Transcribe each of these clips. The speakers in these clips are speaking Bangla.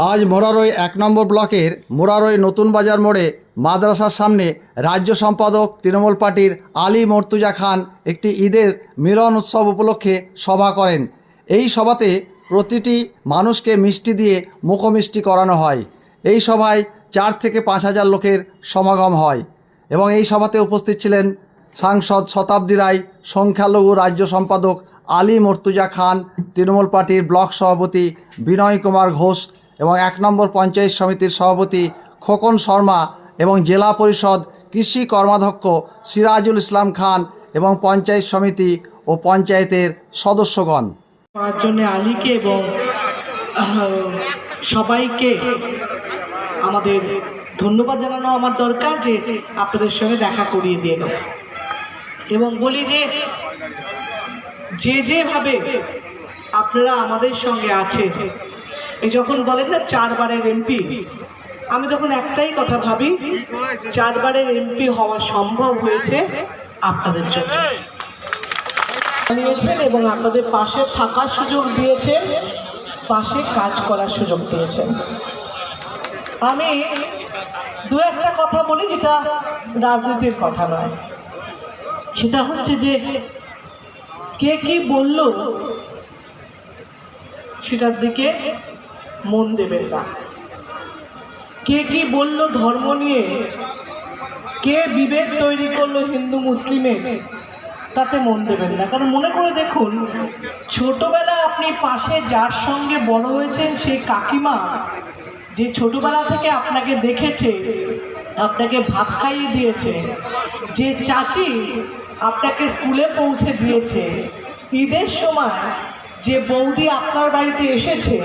আজ মোরারই এক নম্বর ব্লকের মোরারই নতুন বাজার মোড়ে মাদ্রাসার সামনে রাজ্য সম্পাদক তৃণমূল পার্টির আলী মর্তুজা খান একটি ঈদের মিলন উৎসব উপলক্ষে সভা করেন। এই সভাতে প্রতিটি মানুষকে মিষ্টি দিয়ে মুখমিষ্টি করানো হয়। এই সভায় চার থেকে পাঁচ হাজার লোকের সমাগম হয় এবং এই সভাতে উপস্থিত ছিলেন সাংসদ শতাব্দী রায়, সংখ্যালঘু রাজ্য সম্পাদক আলী মর্তুজা খান, তৃণমূল পার্টির ব্লক সভাপতি বিনয় কুমার ঘোষ এবং এক নম্বর পঞ্চায়েত সমিতির সভাপতি খোকন শর্মা এবং জেলা পরিষদ কৃষি কর্মাধ্যক্ষ সিরাজুল ইসলাম খান এবং পঞ্চায়েত সমিতি ও পঞ্চায়েতের সদস্যগণ। জন্য আলীকে এবং সবাইকে আমাদের ধন্যবাদ জানানো আমার দরকার যে আপনাদের সঙ্গে দেখা করিয়ে দিয়ে এবং বলি যে যে যেভাবে আপনারা আমাদের সঙ্গে আছেন এই যখন বলেন না চারবারের এমপি, আমি তখন একটাই কথা ভাবি, চারবারের এমপি হওয়া সম্ভব হয়েছে আপনাদের জন্য। নিয়েছেন এবং আপনাদের পাশে থাকার সুযোগ দিয়েছেন, পাশে কাজ করার সুযোগ দিয়েছেন। আমি দু একটা কথা বলি যেটা রাজনীতির কথা নয়। সেটা হচ্ছে যে, কে কি বলল, সেটার দিকে মন দেবেন না। কে কি বলল ধর্ম নিয়ে? কে বিভেদ তৈরি করল হিন্দু মুসলিমের তাতে মন দেবেন না। কারণ মনে করে দেখুন, ছোটবেলা আপনি পাশে যার সঙ্গে বড় হয়েছেন সেই কাকিমা, যে ছোটবেলা থেকে আপনাকে দেখেছে, আপনাকে ভাত খাইয়ে দিয়েছে, যে চাচি আপনাকে স্কুলে পৌঁছে দিয়েছে, ঈদের সময় যে বৌদি আপনার বাড়িতে এসেছে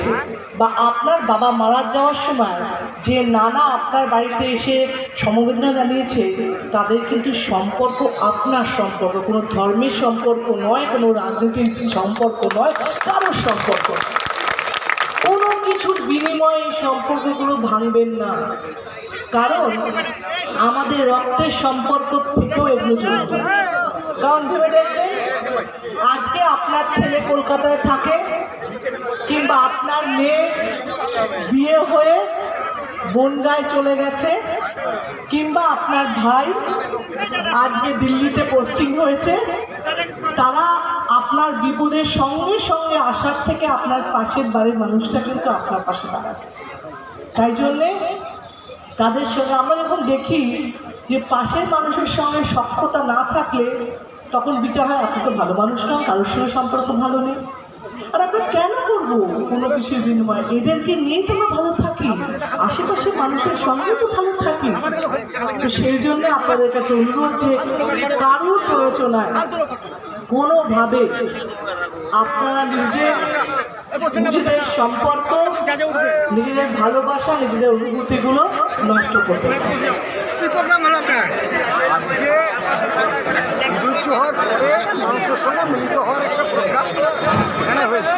বা আপনার বাবা মারা যাওয়ার সময় যে নানা আপনার বাড়িতে এসে সমবেদনা জানিয়েছে, তাদের কিন্তু সম্পর্ক আপনার সম্পর্ক। কোনো ধর্মের সম্পর্ক নয়, কোনো রাজনীতির সম্পর্ক নয়, কারোর সম্পর্ক কোনো কিছুর বিনিময়ে সম্পর্কগুলো ভাঙবেন না। কারণ আমাদের রক্তের সম্পর্ক থেকেও এগুলো চলবে কারণ ভেবে দেখবেন আপনার ছেলে কলকাতায় থাকে কিংবা আপনার মেয়ে বিয়ে হয়ে বনগায় চলে গেছে কিংবা আপনার ভাই আজকে দিল্লিতে পোস্টিং হয়েছে, তারা আপনার বিপদের সঙ্গে সঙ্গে আসার থেকে আপনার পাশের বাড়ির মানুষটা কিন্তু আপনার পাশে দাঁড়াবে। তাই জন্যে তাদের সঙ্গে আমরা যখন দেখি যে পাশের মানুষের সঙ্গে সক্ষতা না থাকলে তখন বিচার হয়, আপনি তো ভালো মানুষ নন কারোর সঙ্গে সম্পর্ক ভালো নেই। আর আমরা কেন করব? কোনো কিছুর বিনিময়ে। এদেরকে নিয়ে তো আমরা ভালো থাকি। আশেপাশের মানুষের সঙ্গে তো ভালো থাকি। তো সেই জন্য আপনাদের কাছে অনুরোধ যে, কারোর প্রয়োজনায় কোনোভাবে আপনারা নিজে, নিজেদের সম্পর্ক, নিজেদের ভালোবাসা, নিজেদের অনুভূতিগুলো নষ্ট করতে পারেন না। কি প্রোগ্রাম হলো আপনার আজকে ঈদুল জোহর পরে মানুষের সঙ্গে মিলিত হওয়ার একটা প্রোগ্রাম এখানে হয়েছে।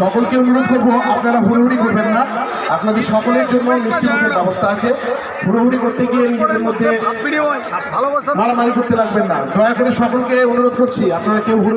সকলকে অনুরোধ করব আপনারা হুড়োহুড়ি করবেন না। আপনাদের সকলের জন্য মুখের ব্যবস্থা আছে। হুড়োহুড়ি করতে গিয়ে নিজেদের মধ্যে ভালোবাসা মারামারি করতে লাগবেন না। দয়া করে সকলকে অনুরোধ করছি আপনারা কেউ